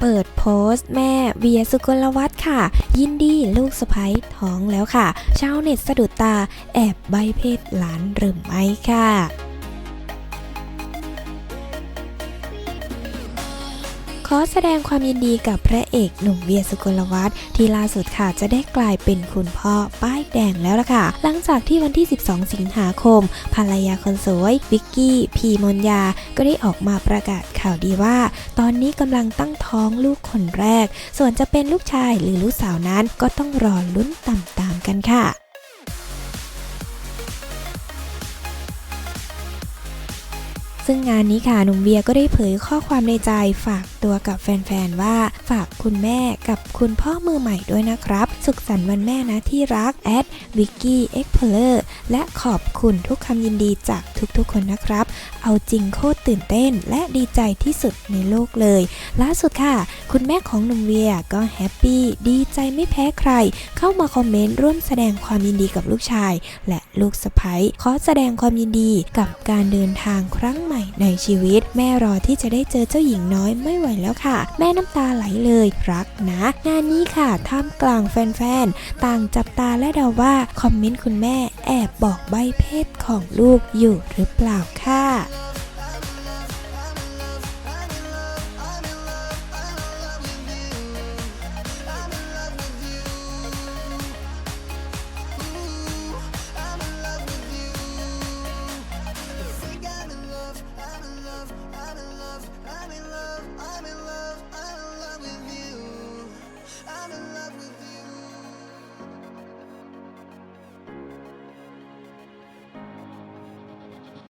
เปิดโพสต์แม่เวียสุกลวัฒน์ค่ะ ยินดีลูกสะพ้ยท้องแล้วค่ะ ชาวเน็ตสะดุดตาแอบใบเพศหลานหรือไม่ค่ะ ขอแสดงความยินดีกับพระเอกหนุ่มเวียสุกลวัฒน์ที่ล่าสุดค่ะจะได้กลายเป็นคุณพ่อป้ายแดงแล้วล่ะค่ะ หลังจากที่วันที่ 12 สิงหาคม ภรรยาคนสวยวิกกี้ พีมนยา ก็ได้ออกมาประกาศข่าวดีว่า ตอนนี้กำลังตั้งท้องลูกคนแรก ส่วนจะเป็นลูกชายหรือลูกสาวนั้นก็ต้องรอลุ้นตามๆกันค่ะ ซึ่งงานนี้ค่ะหนุ่มเวียก็ได้เผยข้อความในใจฝากตัวกับแฟนๆว่าฝากคุณแม่กับคุณพ่อมือใหม่ด้วยนะครับ สุขสันต์วันแม่นะที่รักแอดวิกกี้เอ็กเพลอร์และขอบคุณทุกคำยินดีจากทุกๆคนนะครับ เอาจริงโคตรตื่นเต้น และดีใจที่สุดในโลกเลย ล่าสุดค่ะ คุณแม่ของหนุ่มเวียก็แฮปปี้ดีใจไม่แพ้ใคร เข้ามาคอมเมนต์ร่วมแสดงความยินดีกับลูกชาย และลูกสะใภ้ขอแสดงความยินดีกับการเดินทางครั้งใหม่ม่ในชีวิต แม่รอที่จะได้เจอเจ้าหญิงน้อยไม่ไหวแล้วค่ะ แม่น้ำตาไหลเลยรักนะ งานนี้ค่ะท่ามกลางแฟนๆ ต่างจับตาและเดาว่าคอมเมนต์คุณแม่แอบบอกใบเพศของลูกอยู่หรือเปล่าค่ะ